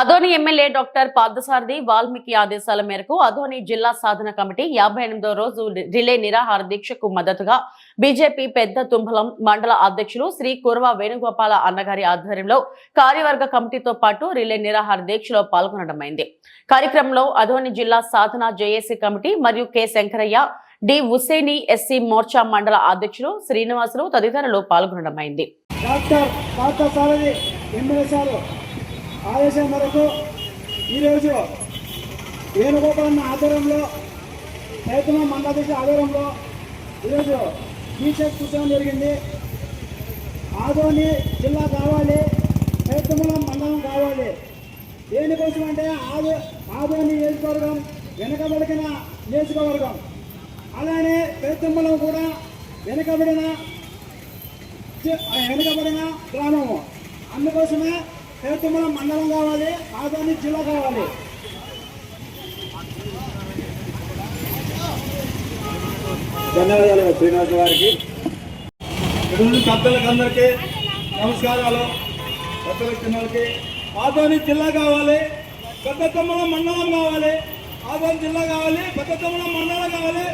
Adoni MLA doctor Parthasarathy Valmiki ఆదేశాల మేరకు అధోని జిల్లా సాధన కమిటీ యాభై ఎనిమిదో రోజు రిలే నిరాహార దీక్షకు మద్దతుగా బీజేపీ పెద్ద తుంబలం మండల అధ్యక్షులు శ్రీ కుర్వ వేణుగోపాల అన్నగారి ఆధ్వర్యంలో కార్యవర్గ కమిటీతో పాటు రిలే నిరాహార దీక్షలో పాల్గొనడమైంది. కార్యక్రమంలో అధోని జిల్లా సాధన జేఏసీ కమిటీ మరియు K Shankaraiah D Huseni SC Morcha మండల అధ్యక్షులు శ్రీనివాసులు తదితరులు పాల్గొనడమైంది. డాక్టర్ పార్థసారథి ఎమ్మెల్యే సార్ ఆదేశం మేరకు ఈరోజు వేణుగోపాలన్న ఆధ్వర్యంలో రైతుల మండలాధ్యక్ష ఆధ్వర్యంలో ఈరోజు టీషర్ట్ కూర్చోవడం జరిగింది. ఆదోని జిల్లా కావాలి రైతుల మండలం కావాలి. దేనికోసం అంటే ఆదో ఆదోని నియోజకవర్గం వెనకబడిన నియోజకవర్గం. అలానే రైతుమ్మలం కూడా వెనకబడిన వెనుకబడిన గ్రామము. అందుకోసమే పేరుతుమ్మల మండలం కావాలి ఆదాని జిల్లా కావాలి. ధన్యవాదాలు శ్రీనివాస్ గారికి. పెద్దలకు అందరికీ నమస్కారాలు. పెద్దలకు ఆదోని జిల్లా కావాలి పెద్ద తమ్ముల మండలం కావాలి ఆదోని జిల్లా కావాలి పెద్ద తమ్ముల మండలం కావాలి